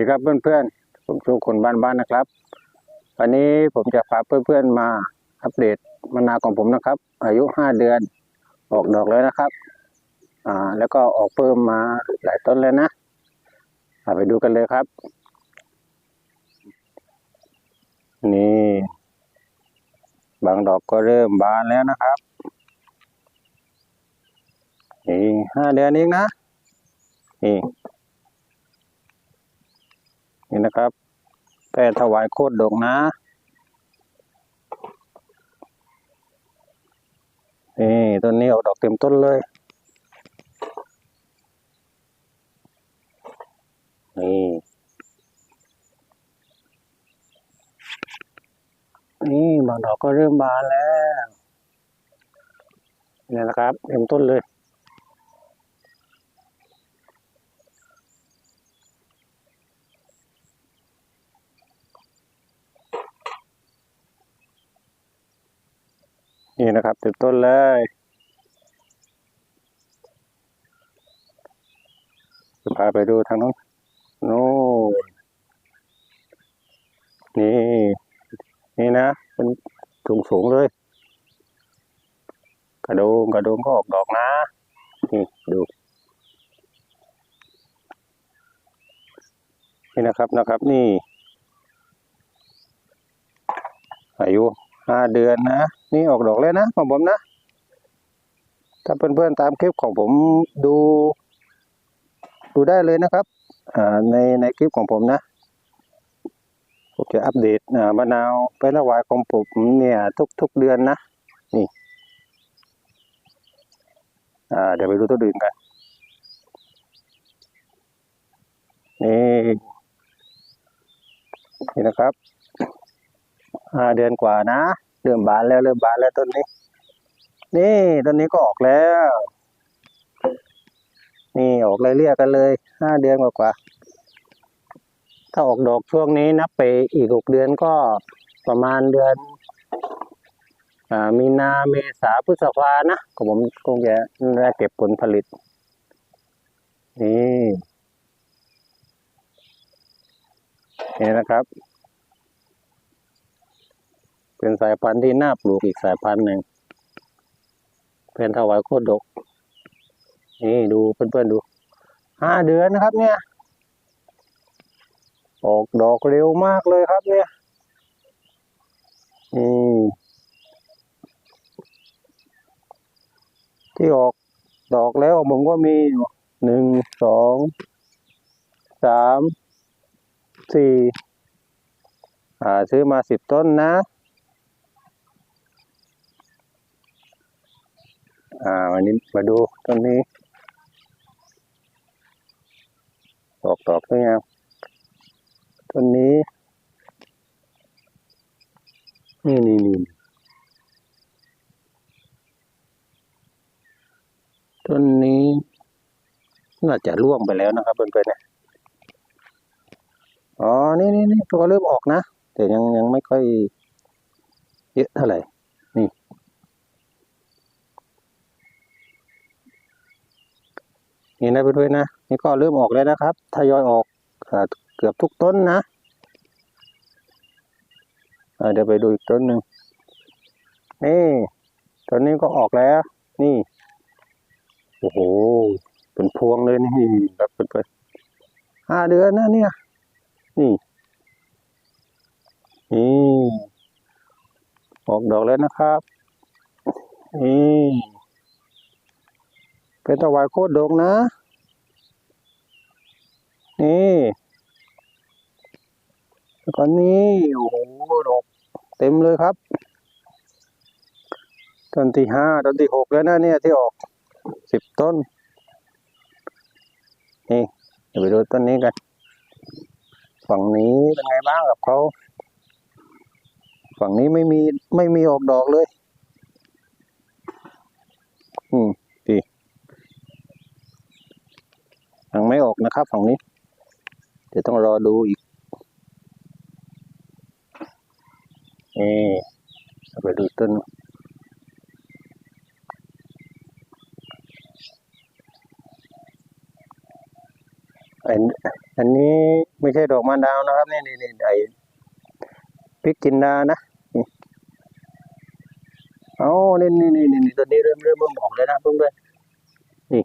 สวัสดีครับเพื่อนๆ ผมชูคนบ้านบ้านๆนะครับ วันนี้ผมจะพาเพื่อนๆมาอัปเดตมะนาวของผมนะครับ อายุห้าเดือน ออกดอกแล้วนะครับ อ่าแล้วก็ออกเพิ่มมาหลายต้นแล้วนะไปดูกันเลยครับ นี่ บางดอกก็เริ่มบานแล้วนะครับนี่ห้าเดือนเองนะนี่ นี่นะครับแป้ถวายโคตรดกนะ นี่ต้นนี้ออกดอกเต็มต้นเลย นี่ นี่บางดอกก็เริ่มบานแล้ว นี่นะครับ เต็มต้นเลย นี่นะครับเต็มต้นเลย จะพาไปดูทางนู้นโน่นนี่ นี่นะเป็นสูงสูงเลย กระโดงกระโดงก็ออกดอกนะ นี่ดูนี่นะครับนะครับนี่ อายุห้าเดือนนะ นี่ออกดอกแล้วนะของผมนะ ถ้าเพื่อนๆตามคลิปของผมดู ดูได้เลยนะครับอ่าในในคลิปของผมนะผมจะอัปเดตมะนาวไประวายของผมเนี่ยทุกทุกเดือนนะ นี่อ่าเดี๋ยวไปดูตัวอื่นกัน นี่นี่นะครับห้าเดือนกว่านะ เริ่มบานแล้วเริ่มบานแล้วต้นนี้ นี่ต้นนี้ก็ออกแล้ว นี่ออกเลยเรียกกันเลยห้าเดือนกว่ากว่าถ้าออกดอกช่วงนี้นับไปอีกหกเดือนก็ประมาณเดือนอมีนาเมษาพฤษภานะก็ผมคงจะได้เก็บผลผลิต นี่นี่นะครับ เป็นสายพันธุ์ที่น่าปลูกอีกสายพันธุ์หนึ่ง เป็นถวายโคตรดก นี่ดูเพื่อนๆดู ห้าเดือนนะครับ เนี่ย ออกดอกเร็วมากเลยครับ เนี่ยนี่ที่ออกดอกแล้วผมก็มีหนึ่งสองสามสี่อ่าซื้อมาสิบต้นนะ อ่าวันนี้มาดูต้นนี้ดอกดอกสวยงามต้นนี้ นี่นี่นี่ต้นนี้น่าจะร่วงไปแล้วนะครับเพื่อนๆนะอ๋อ นี่นี่นี่ตัวเริ่มออกนะ แต่ยังยังไม่ค่อยเยอะเท่าไหร่ นี่ นะเพื่อนๆนะนี่ก็เริ่มออกแล้วนะครับทยอยออกเกือบทุกต้นนะเดี๋ยวไปดูอีกต้นหนึ่งนี่ต้นนี้ก็ออกแล้ว นี่โอ้โหเป็นพวงเลยนี่แบบเพื่อนๆห้าเดือนนะเนี่ย นี่นี่ออกดอกแล้วนะครับนี่เป็นตะวายโคตรดกนะ นี่แล้วก็นี่โอ้โหดอกเต็มเลยครับ ต้นที่ห้าต้นที่หกแล้วนะเนี่ยที่ออกสิบต้น นี่เดี๋ยวไปดูต้นนี้กัน ฝั่งนี้เป็นไงบ้างกับเขา ฝั่งนี้ไม่มีไม่มีออกดอกเลย อืมดียังไม่ออกนะครับ ฝั่งนี้ เดี๋ยวต้องรอดูอีกนี่เอาไปดูต้นอันอันนี้ไม่ใช่ดอกมะนาวนะครับ นี่นี่นี่ไอพริกจินดานะเอานี่นี่นี่นี่ตัวนี้เริ่มเริ่มเริ่มออกแล้วนะเพื่อนเพื่อนนี่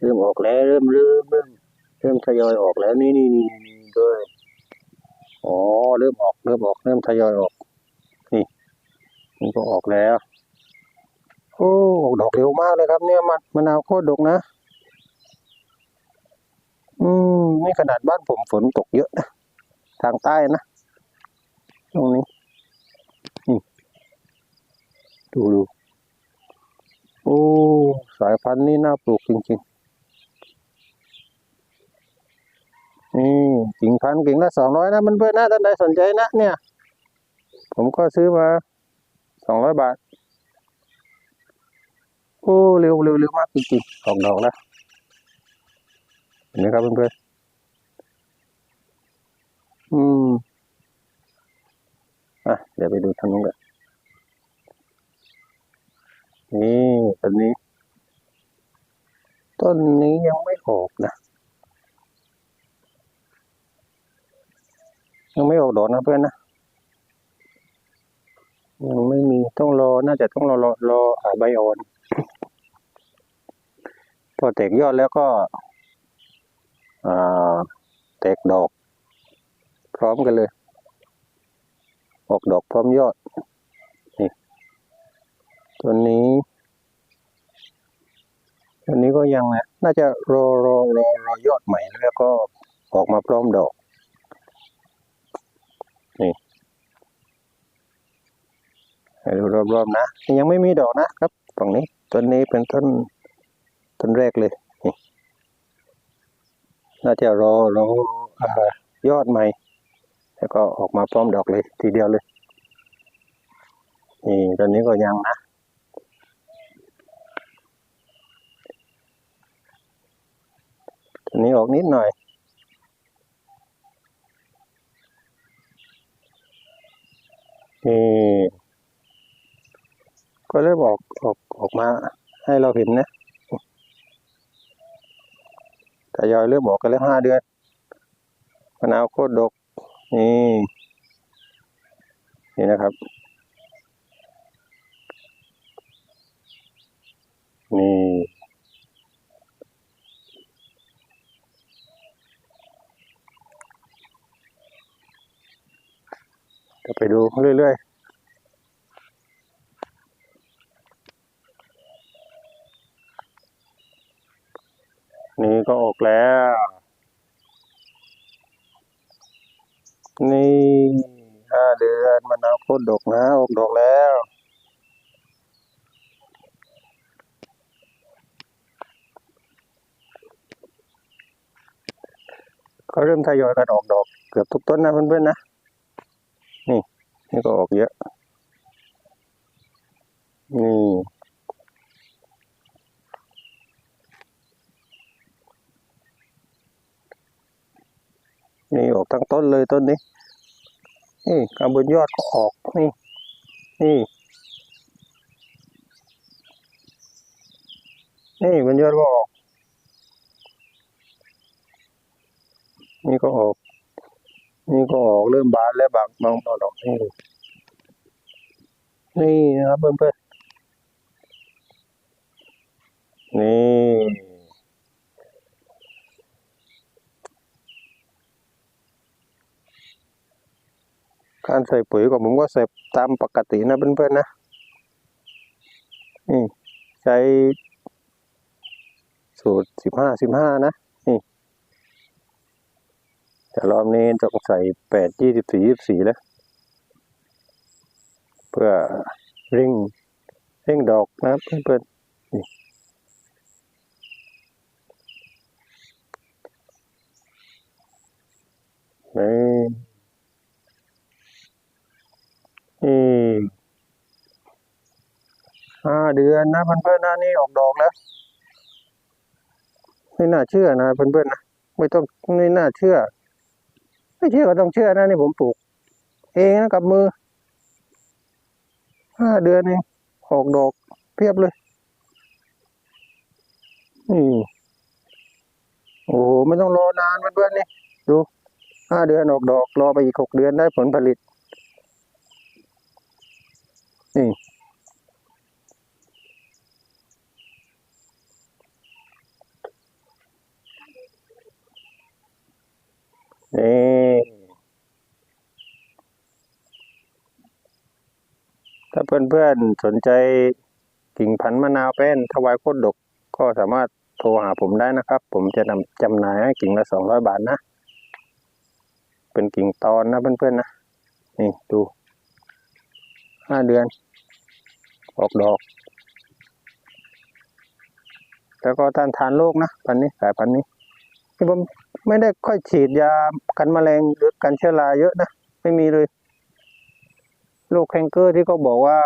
เริ่มออกแล้วเริ่มเริ่มเริ่ม เริ่มทยอยออกแล้วนี่นี่นี่นี่ด้วยอ๋อเริ่มออกเริ่มออกเริ่มทยอยออก นี่นี่ก็ออกแล้วโอ้ออกดอกเร็วมากเลยครับ เนี่ยมันมะนาวโคตรดกนะ อืมนี่ขนาดบ้านผมฝนตกเยอะนะทางใต้นะตรงนี้นี่ดูดูโอ้สายพันธุ์นี่น่าปลูกจริงๆ นี่กิ่งพันกิ่งละสองร้อยนะมันเพื่อนนะท่านใดสนใจนะเนี่ย ผมก็ซื้อมาสองร้อยบาท โอ้เร็วเร็วเร็วมากจริงๆออกดอกแล้วเห็นไหมครับเพื่อนๆอืมอะเดี๋ยวไปดูทางนู้นกันนี่ต้นนี้ ต้นนี้ยังไม่ออกนะ ยังไม่ออกดอกนะเพื่อนนะยังไม่มีต้องรอน่าจะต้องรอรอรอหาใบอ่อน พอแตกยอดแล้วก็อ่าแตกดอก พร้อมกันเลย ออกดอกพร้อมยอดนี่ตัวนี้ตัวนี้ก็ยังนะน่าจะรอรอรอรอยอดใหม่แล้วก็ออกมาพร้อมดอก นี่ให้ ดูรอบๆนะยังไม่มีดอกนะครับฝั่งนี้ต้นนี้เป็นต้นต้นแรกเลยน่าจะรอรออยอดใหม่ แล้วก็ออกมาพร้อมดอกเลย ทีเดียวเลย นี่ตอนนี้ก็ยังนะตอนนี้ออกนิดหน่อยนี่ ก็เริ่มออกออกออกมาให้เราเห็นนะทยอยเริ่มออกกันแล้วห้าเดือนมะนาวโคตรดก นี่ นี่นะครับ นี่จะไปดูเรื่อยๆ นี่ก็ออกแล้ว นี่ห้าเดือนมะนาวโคตรดกนะออกดอกแล้ว ก็เริ่มทยอยกันออกดอกเกือบทุกต้นนะเพื่อนๆนะ นี่ นี่ก็ออกเยอะ นี่ นี่ออกทั้งต้นเลยต้นนี้ นี่กำบนยอดก็ออกนี่ นี่ นี่บนยอดก็ออก นี่ก็ออก นี่ก็ออกเริ่มบานแล้วบางบางดอกนี่นี่นะครับเพื่อนๆนี่ การใส่ปุ๋ยของผมก็ใส่ตามปกตินะเพื่อนๆนะนี่ใช้สูตรสิบห้าสิบห้านะนี่แต่รอบนี้ต้องใส่แปดยี่สิบสี่ยี่สิบสี่แล้ว เพื่อเร่งเร่งดอกนะเพื่อนๆนี่นี่ นี่ห้าเดือนนะเพื่อนๆนะนี่ออกดอกแล้ว ไม่น่าเชื่อนะเพื่อนๆนะไม่ต้องไม่น่าเชื่อ ไม่เชื่อก็ต้องเชื่อนะนี่ผมปลูก เองนะกับมือห้าเดือนเองออกดอกเพียบเลยนี่โอ้โหไม่ต้องรอนานเพื่อนๆนี่ดูห้าเดือนออกดอกรอไปอีกหกเดือนได้ผลผลิต นี่นี่ถ้าเพื่อนๆสนใจกิ่งพันธุ์มะนาวเป็นถวายโคตรดกก็สามารถโทรหาผมได้นะครับ ผมจะนำจำหน่ายให้กิ่งละสองร้อยบาทนะ เป็นกิ่งตอนนะเพื่อนๆนะ นี่ดู ห้าเดือน ออกดอก แล้วก็ต้านทานโรคนะพันนี้สายพันนี้ที่ผมไม่ได้ค่อยฉีดยากันแมลงหรือกันเชื้อราเยอะนะไม่มีเลยโรคแคนเกอร์ที่เขาบอกว่า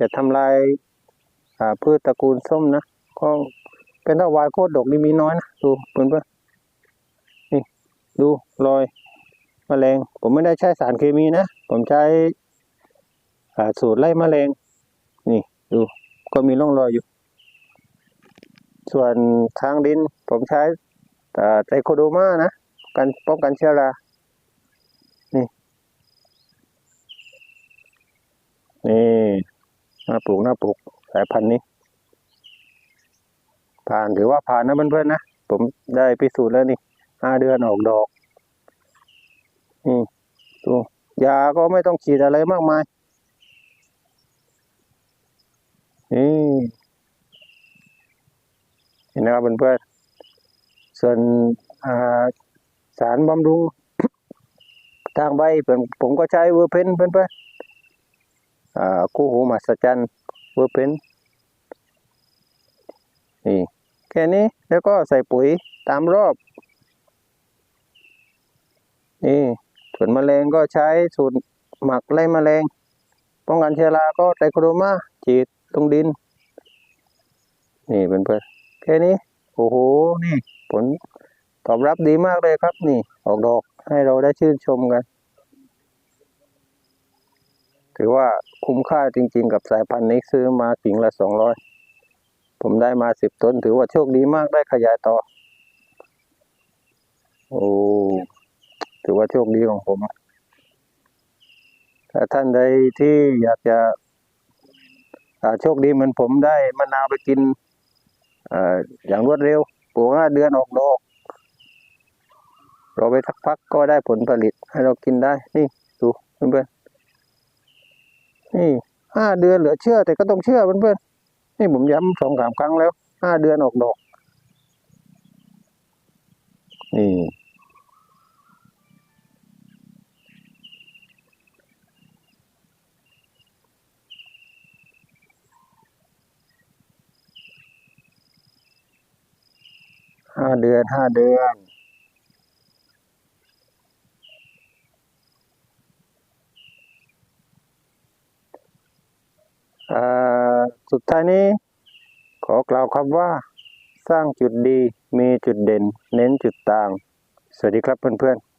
จะทำลายพืชตระกูลส้มนะก็เป็นตะวายโคตรดกนี่มีน้อยนะดูเพื่อนๆนี่ดูรอยแมลง ผมไม่ได้ใช้สารเคมีนะ ผมใช้ สูตรไล่มแมลง นี่ดูก็มีร่องรอยอยู่ ส่วนทางดินผมใช้ไตรโคโดมานะกันป้องกันเชื้อรา นี่ นี่หน่าปลูกหน่าปลูกสายพันธุ์นี้ ผ่านถือว่าผ่านนะเพื่อนๆนะ ผมได้พิสูจน์แล้วนี่ห้าเดือนออกดอก นี่ดูยาก็ไม่ต้องฉีดอะไรมากมาย นี่เห็นนะครับเพื่อนๆส่วนอ่าสารบำรุงทางใบผมผมก็ใช้เวอร์เพนเพื่อนๆอ่าคู่หูมหัศจรรย์เวอร์เพนนี่แค่นี้แล้วก็ใส่ปุ๋ยตามรอบ นี่ส่วนแมลงก็ใช้สูตรหมักไล่แมลงป้องกันเชื้อราก็ไตรโคโดมาฉีด ลงดิน นี่เพื่อนๆแค่นี้ โอ้โห นี่ ผลตอบรับดีมากเลยครับ นี่ ออกดอกให้เราได้ชื่นชมกัน ถือว่าคุ้มค่าจริง ๆ กับสายพันธุ์นี้ซื้อมากิ่งละสองร้อยผมได้มาสิบต้น ถือว่าโชคดีมากได้ขยายต่อ โอ้ถือว่าโชคดีของผมถ้าท่านใดที่อยากจะ โชคดีเหมือนผมได้มะนาวไปกินออย่างรวดเร็วปลูกห้าเดือนออกดอกรอไปสักพักก็ได้ผลผลิต ให้เรากินได้ นี่ดูเพื่อนๆนี่ห้าเดือนเหลือเชื่อ แต่ก็ต้องเชื่อเพื่อนๆนี่ผมย้ำสองสามครั้งแล้วห้าเดือนออกดอกนี่ ห้าเดือนห้าเดือนอ่าสุดท้ายนี้ ขอกล่าวคำว่า สร้างจุดดีมีจุดเด่น เน้นจุดต่าง สวัสดีครับเพื่อนๆ